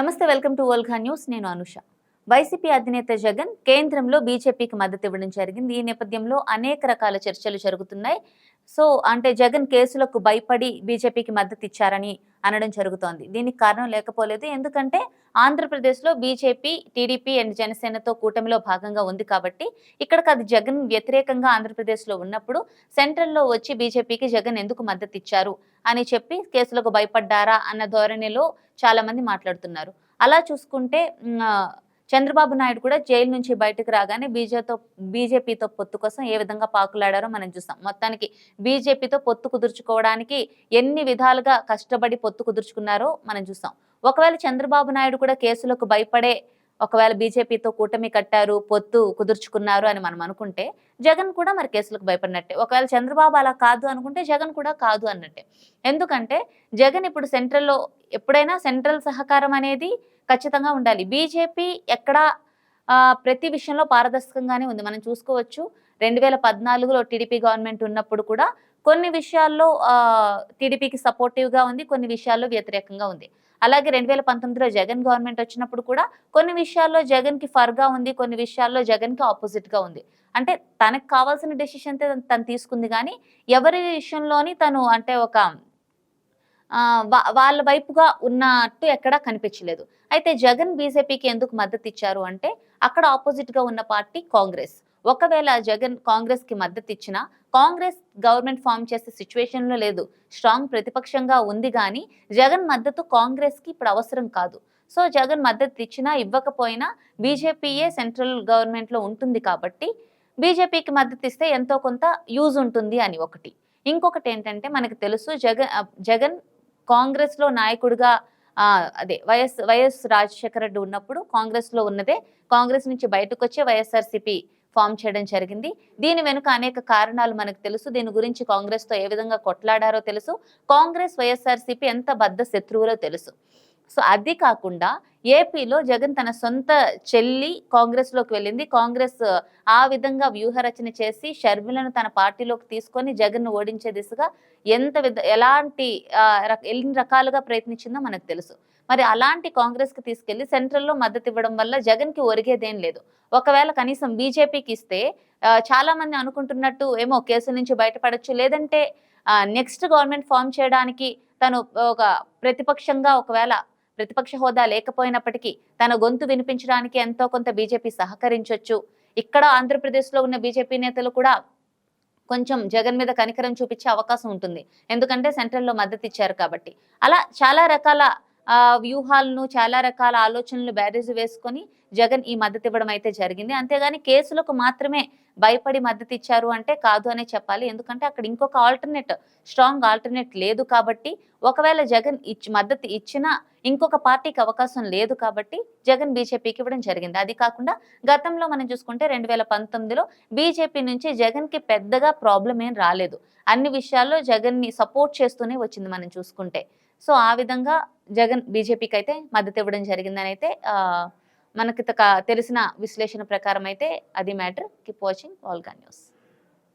నమస్తే welcome to వల్ఘా news. నేను Anusha. YCP అధినేత జగన్ కేంద్రంలో బీజేపీకి మద్దతు ఇవ్వడం జరిగింది. ఈ నేపథ్యంలో అనేక రకాల చర్చలు జరుగుతున్నాయి. సో అంటే జగన్ కేసులకు భయపడి బీజేపీకి మద్దతు ఇచ్చారని అనడం జరుగుతోంది. దీనికి కారణం లేకపోలేదు. ఎందుకంటే ఆంధ్రప్రదేశ్లో బీజేపీ టీడీపీ అండ్ జనసేనతో కూటమిలో భాగంగా ఉంది కాబట్టి ఇక్కడికి అది జగన్ వ్యతిరేకంగా ఆంధ్రప్రదేశ్లో ఉన్నప్పుడు సెంట్రల్లో వచ్చి బీజేపీకి జగన్ ఎందుకు మద్దతు ఇచ్చారు అని చెప్పి కేసులకు భయపడ్డారా అన్న ధోరణిలో చాలామంది మాట్లాడుతున్నారు. అలా చూసుకుంటే చంద్రబాబు నాయుడు కూడా జైలు నుంచి బయటకు రాగానే బీజేతో బీజేపీతో పొత్తు కోసం ఏ విధంగా పాకులాడారో మనం చూసాం మొత్తానికి బీజేపీతో పొత్తు కుదుర్చుకోవడానికి ఎన్ని విధాలుగా కష్టపడి పొత్తు కుదుర్చుకున్నారో మనం చూసాం ఒకవేళ చంద్రబాబు నాయుడు కూడా కేసులకు భయపడే ఒకవేళ బీజేపీతో కూటమి కట్టారు పొత్తు కుదుర్చుకున్నారు అని మనం అనుకుంటే జగన్ కూడా మరి కేసులకు భయపడినట్టే. ఒకవేళ చంద్రబాబు అలా కాదు అనుకుంటే జగన్ కూడా కాదు అన్నట్టే. ఎందుకంటే జగన్ ఇప్పుడు సెంట్రల్లో ఎప్పుడైనా సెంట్రల్ సహకారం అనేది ఖచ్చితంగా ఉండాలి. బీజేపీ ఎక్కడ ప్రతి విషయంలో పారదర్శకంగానే ఉంది. మనం చూసుకోవచ్చు రెండు వేల పద్నాలుగులో టీడీపీ గవర్నమెంట్ ఉన్నప్పుడు కూడా కొన్ని విషయాల్లో టీడీపీకి సపోర్టివ్గా ఉంది కొన్ని విషయాల్లో వ్యతిరేకంగా ఉంది. అలాగే రెండు వేల పంతొమ్మిదిలో జగన్ గవర్నమెంట్ వచ్చినప్పుడు కూడా కొన్ని విషయాల్లో జగన్కి ఫర్గా ఉంది కొన్ని విషయాల్లో జగన్కి ఆపోజిట్గా ఉంది. అంటే తనకు కావాల్సిన డెసిషన్ తను తీసుకుంది కానీ ఎవరి విషయంలోని తను అంటే ఒక వాళ్ళ వైపుగా ఉన్నట్టు ఎక్కడా కనిపించలేదు. అయితే జగన్ బీజేపీకి ఎందుకు మద్దతు ఇచ్చారు అంటే అక్కడ ఆపోజిట్గా ఉన్న పార్టీ కాంగ్రెస్. ఒకవేళ జగన్ కాంగ్రెస్కి మద్దతు ఇచ్చినా కాంగ్రెస్ గవర్నమెంట్ ఫామ్ చేసే సిచ్యువేషన్లో లేదు. స్ట్రాంగ్ ప్రతిపక్షంగా ఉంది కానీ జగన్ మద్దతు కాంగ్రెస్కి ఇప్పుడు అవసరం కాదు. సో జగన్ మద్దతు ఇచ్చినా ఇవ్వకపోయినా బీజేపీయే సెంట్రల్ గవర్నమెంట్లో ఉంటుంది కాబట్టి బీజేపీకి మద్దతు ఇస్తే ఎంతో కొంత యూజ్ ఉంటుంది అని ఒకటి. ఇంకొకటి ఏంటంటే మనకు తెలుసు జగన్ జగన్ కాంగ్రెస్లో నాయకుడిగా అదే వైఎస్ వైఎస్ రాజశేఖర రెడ్డి ఉన్నప్పుడు కాంగ్రెస్లో ఉన్నదే. కాంగ్రెస్ నుంచి బయటకు వచ్చే వైఎస్ఆర్సీపీ ఫామ్ చేయడం జరిగింది. దీని వెనుక అనేక కారణాలు మనకు తెలుసు. దీని గురించి కాంగ్రెస్తో ఏ విధంగా కొట్లాడారో తెలుసు. కాంగ్రెస్ వైఎస్ఆర్సీపీ ఎంత బద్ద శత్రువులో తెలుసు. సో అది కాకుండా ఏపీలో జగన్ తన సొంత చెల్లి కాంగ్రెస్లోకి వెళ్ళింది. కాంగ్రెస్ ఆ విధంగా వ్యూహరచన చేసి షర్మిలను తన పార్టీలోకి తీసుకొని జగన్ ఓడించే దిశగా ఎంత ఎలాంటి ఎన్ని రకాలుగా ప్రయత్నించిందో మనకు తెలుసు. మరి అలాంటి కాంగ్రెస్కి తీసుకెళ్ళి సెంట్రల్లో మద్దతు ఇవ్వడం వల్ల జగన్కి ఒరిగేదేం లేదు. ఒకవేళ కనీసం బీజేపీకి ఇస్తే చాలా మంది అనుకుంటున్నట్టు ఏమో కేసు నుంచి బయటపడచ్చు. లేదంటే నెక్స్ట్ గవర్నమెంట్ ఫామ్ చేయడానికి తను ఒక ప్రతిపక్షంగా ఒకవేళ ప్రతిపక్ష హోదా లేకపోయినప్పటికీ తన గొంతు వినిపించడానికి ఎంతో కొంత బీజేపీ సహకరించొచ్చు. ఇక్కడ ఆంధ్రప్రదేశ్లో ఉన్న బీజేపీ నేతలు కూడా కొంచెం జగన్ మీద కనికరం చూపించే అవకాశం ఉంటుంది. ఎందుకంటే సెంట్రల్లో మద్దతు ఇచ్చారు కాబట్టి. అలా చాలా రకాల వ్యూహాలను చాలా రకాల ఆలోచనలు బ్యారేజ్ వేసుకొని జగన్ ఈ మద్దతు ఇవ్వడం అయితే జరిగింది. అంతేగాని కేసులకు మాత్రమే భయపడి మద్దతు ఇచ్చారు అంటే కాదు అనే చెప్పాలి. ఎందుకంటే అక్కడ ఇంకొక ఆల్టర్నేట్ స్ట్రాంగ్ ఆల్టర్నేట్ లేదు కాబట్టి ఒకవేళ జగన్ ఇచ్చి మద్దతు ఇచ్చినా ఇంకొక పార్టీకి అవకాశం లేదు కాబట్టి జగన్ బీజేపీకి ఇవ్వడం జరిగింది. అది కాకుండా గతంలో మనం చూసుకుంటే రెండు వేల పంతొమ్మిదిలో బీజేపీ నుంచి జగన్కి పెద్దగా ప్రాబ్లం ఏం రాలేదు. అన్ని విషయాల్లో జగన్ని సపోర్ట్ చేస్తూనే వచ్చింది మనం చూసుకుంటే. సో ఆ విధంగా జగన్ బీజేపీకి అయితే మద్దతు ఇవ్వడం జరిగిందని అయితే మనకి తెలిసిన విశ్లేషణ ప్రకారం అయితే అది మ్యాటర్ కీప్ వాచింగ్ వాల్గా న్యూస్.